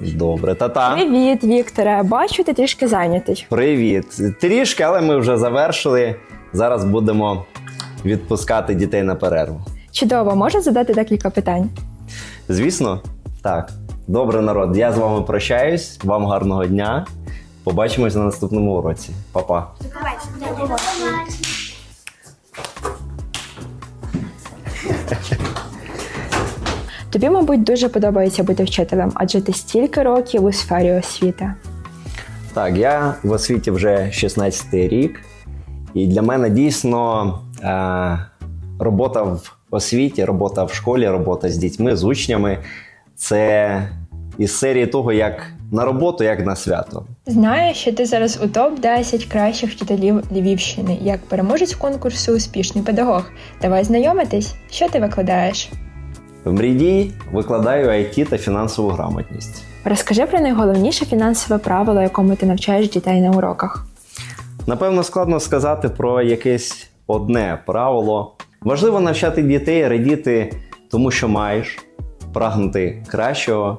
Добре, та-та. Привіт, Вікторе. Бачу, ти трішки зайнятий. Привіт. Трішки, але ми вже завершили. Зараз будемо відпускати дітей на перерву. Чудово, можу задати декілька питань. Звісно, так. Добре, народ. Я з вами прощаюсь. Вам гарного дня. Побачимось на наступному уроці. Па-па. Давайте. Тобі, мабуть, дуже подобається бути вчителем, адже ти стільки років у сфері освіти. Так, я в освіті вже 16 рік, і для мене дійсно е, робота в освіті, робота в школі, робота з дітьми, з учнями це із серії того, як на роботу, як на свято. Знаю, що ти зараз у топ 10 кращих вчителів Львівщини, як переможець конкурсу Успішний педагог. Давай знайомитись, що ти викладаєш. В мрії викладаю IT та фінансову грамотність. Розкажи про найголовніше фінансове правило, якому ти навчаєш дітей на уроках. Напевно, складно сказати про якесь одне правило. Важливо навчати дітей радіти тому, що маєш, прагнути кращого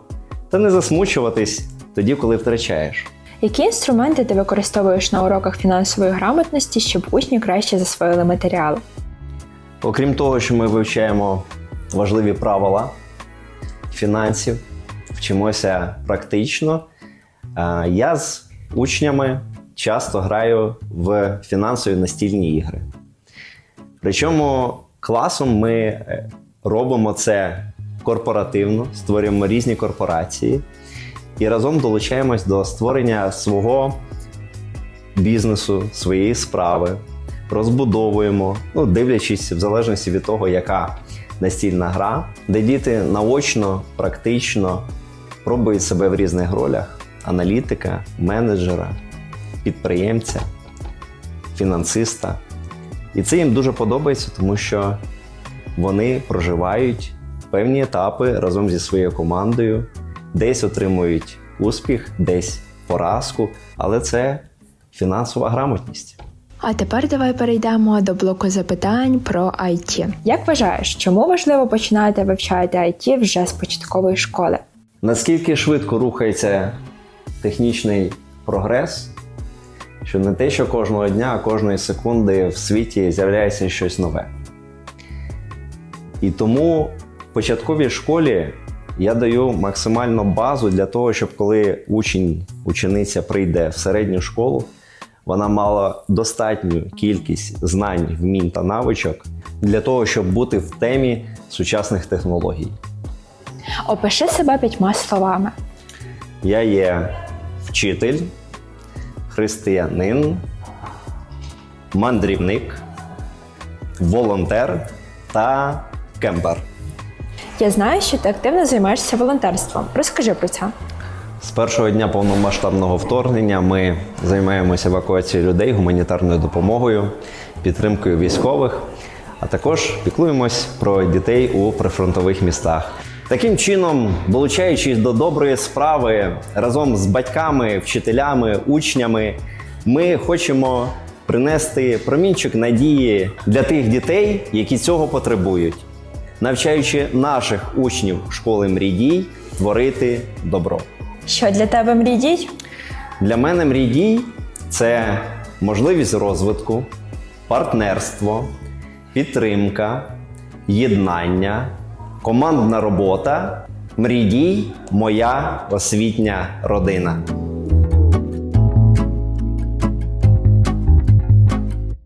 та не засмучуватись тоді, коли втрачаєш. Які інструменти ти використовуєш на уроках фінансової грамотності, щоб учні краще засвоїли матеріал? Окрім того, що ми вивчаємо важливі правила фінансів, вчимося практично. е, Я з учнями часто граю в фінансові настільні ігри. Причому класом ми е, робимо це корпоративно, створюємо різні корпорації і разом долучаємось до створення свого бізнесу, своєї справи, розбудовуємо, ну, дивлячись в залежності від того, яка настільна гра, де діти наочно, практично пробують себе в різних ролях: аналітика, менеджера, підприємця, фінансиста. І це їм дуже подобається, тому що вони проживають певні етапи разом зі своєю командою, десь отримують успіх, десь поразку, але це фінансова грамотність. А тепер давай перейдемо до блоку запитань про IT. Як вважаєш, чому важливо починати вивчати IT вже з початкової школи? Наскільки швидко рухається технічний прогрес, що не те, що кожного дня, а кожної секунди в світі з'являється щось нове. І тому в початковій школі я даю максимальну базу для того, щоб коли учень, учениця прийде в середню школу, вона мала достатню кількість знань, вмінь та навичок для того, щоб бути в темі сучасних технологій. Опиши себе п'ятьма словами. Я є вчитель, християнин, мандрівник, волонтер та кемпер. Я знаю, що ти активно займаєшся волонтерством. Розкажи про це. З першого дня повномасштабного вторгнення ми займаємося евакуацією людей, гуманітарною допомогою, підтримкою військових, а також піклуємось про дітей у прифронтових містах. Таким чином, долучаючись до доброї справи разом з батьками, вчителями, учнями, ми хочемо принести промінчик надії для тих дітей, які цього потребують, навчаючи наших учнів школи мрій творити добро. Що для тебе мрій? Для мене мрій дій це можливість розвитку, партнерство, підтримка, єднання, командна робота. Мрій дій – моя освітня родина.